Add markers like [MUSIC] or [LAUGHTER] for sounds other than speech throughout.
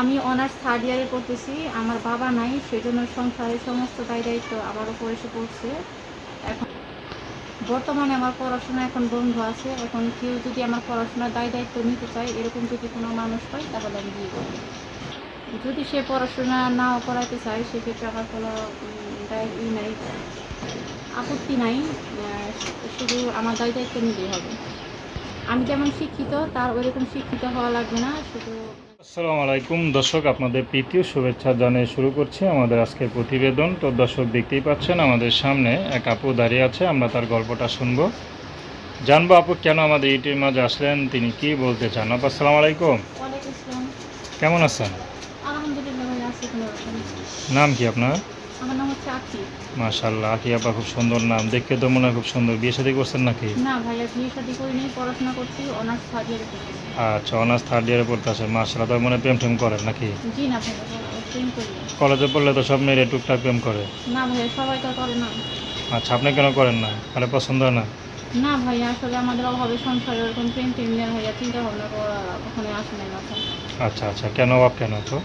আমি honours third ইয়ারে পড়তেছি, আমার বাবা নাই, সেজন্য সংসারের সমস্ত দায় দায়িত্ব আমার উপর এসে পড়ছে। এখন বর্তমানে আমার পড়াশোনা এখন বন্ধ আছে, এখন কেউ যদি আমার পড়াশোনার দায় দায়িত্ব নিতে চায়, এরকম যদি কোনো মানুষ হয়, তাহলে আমি বিয়ে যদি সে পড়াশোনা নাও করাতে চায়, সেক্ষেত্রে আমার কোনো দায় ই নাই, আপত্তি নাই শুধু আমার দায় দায়িত্ব নিলেই হবে। আমি যেমন শিক্ষিত, তার ওইরকম শিক্ষিত হওয়া লাগবে না, শুধু আসসালামু আলাইকুম। দর্শক আপনাদের প্রীতি শুভেচ্ছা জানিয়ে শুরু করছি আমাদের আজকের প্রতিবেদন। তো দর্শক দেখতেই পাচ্ছেন আমাদের সামনে এক আপু দাঁড়িয়ে আছে আমরা তার গল্পটা শুনব। জানব আপু কেন আমাদের ইউটিউবের মাঝে আসলেন তিনি কি বলতে চান? আপু আসসালামু আলাইকুম। কেমন আছেন? নাম কি আপনার? আমার নাম হচ্ছে আকি আপা খুব সুন্দর নাম। দেখতে তো মনে হয় খুব সুন্দর। বিয়ে শাদী করছেন নাকি? না ভাইয়া বিয়ে শাদি করিনি পড়াশোনা করছি অনার্স থার্ড ইয়ারে করতেছি আচ্ছা অনার্স থার্ড ইয়ারে পড়তে আসেন মাশাল্লাহ তার মনে প্রেম টেম করেন নাকি? জি না ভাইয়া প্রেম করি কলেজে পড়লে তো সব মেয়েরা টুকটাক প্রেম করে। না ভাইয়া সবাই তো করে না। আচ্ছা আপনি কেন করেন না? তাহলে পছন্দ হয় না? না ভাইয়া আসলে আমাদের অভাবে সংসারে ওরকম প্রেম টেম নিয়ে ভাইয়া চিন্তা ভাবনা কখনোই আসে মাথায়। আচ্ছা আচ্ছা। কেন অভাব কেন তো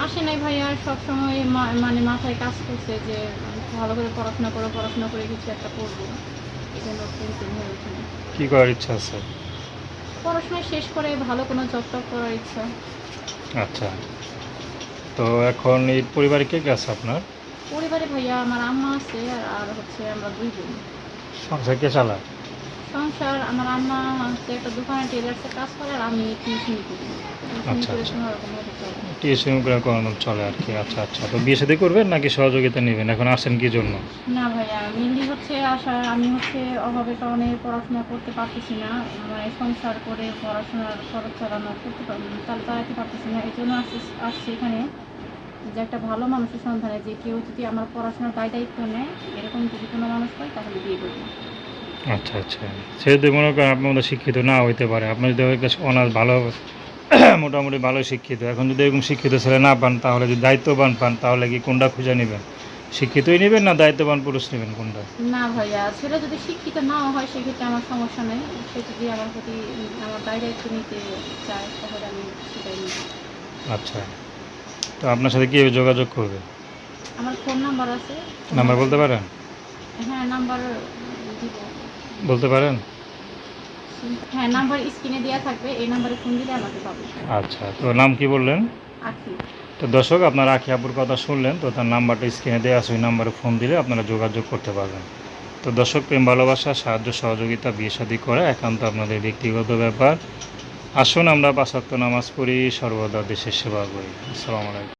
আসে নাই ভাইয়া সবসময় মানে মাথায় কাজ করছে যে ভালো করে পড়াশোনা করো পড়াশোনা করে কিছু একটা করব। এই জন্য হয়ে ওঠে না। কি করার ইচ্ছা আছে? পড়াশোনা শেষ করে ভালো কোনো জব টব করার ইচ্ছা। আচ্ছা। তো এখন এই পরিবারে কে কে আছে আপনার? পরিবারে ভাইয়া আমার আম্মা আছে আর- আর হচ্ছে আমরা দুই বোন সংসার কে চালায়? সংসার আমার আম্মা হচ্ছে একটা দোকানে টেলার্সের কাজ করে আর আমি টিউশনি করি। আচ্ছা, করে আচ্ছা। ভাবে চলে। টিউশন করে করানো চলে আর কি। আচ্ছা আচ্ছা। তো বিয়ে সাথে করবেন নাকি সহযোগিতা নেবেন? এখন আসেন কি জন্য? না ভাইয়া মেনলি হচ্ছে আসা আমি হচ্ছে অভাবের কারণে পড়াশোনা করতে পারতেছি না। মানে সংসার করে পড়াশোনার খরচ চালানো করতে চালাতে পারতেছি না। এই জন্য আসছি আসছি এখানে যে একটা ভালো মানুষের সন্ধানে যে কেউ যদি আমার পড়াশোনার দায় দায়িত্ব নেয় এরকম যদি কোনো মানুষ হয় তাহলে বিয়ে করব। আচ্ছা আচ্ছা। সে যদি মনে করেন আপনার মধ্যে শিক্ষিত না হইতে পারে। আপনি যদি অনার্স ভালো [CLEARS THROAT] মোটামুটি ভালো শিক্ষিত এখন যদি এরকম শিক্ষিত ছেলে না পান তাহলে যদি দায়িত্ববান পান তাহলে কি কোনটা খুঁজে নেবেন? শিক্ষিতই নেবেন না দায়িত্ববান পুরুষ নেবেন কোনটা? না ভাইয়া ছেলে যদি শিক্ষিত নাও হয় সেক্ষেত্রে আমার সমস্যা নেই। সে যদি আমার প্রতি আমার দায়িত্ব নিতে চায় তাহলে আমি সেটাই নিই আচ্ছা। তো আপনার সাথে কীভাবে যোগাযোগ করবে? আমার ফোন নাম্বার আছে। নাম্বার বলতে পারেন? হ্যাঁ নাম্বার দিব। বলতে পারেন? হ্যাঁ নাম্বার স্ক্রিনে দেওয়া থাকবে এই নাম্বারে ফোন দিলে আমাকে পাবে। আচ্ছা তো নাম কি বললেন? আখি। তো দর্শক আপনারা আখি আপুর কথা শুনলেন তো তার নাম্বারটা স্ক্রিনে দেওয়া আছে ওই নাম্বারে ফোন দিলে আপনারা যোগাযোগ করতে পারবেন। তো দর্শক প্রেম ভালোবাসা সাহায্য সহযোগিতা বিয়ে শাদী করা একান্ত আপনাদের ব্যক্তিগত ব্যাপার। আসুন আমরা পাঁচাত্ত নামাজ পড়ি সর্বদা দেশের সেবা করি। আসসালামু আলাইকুম।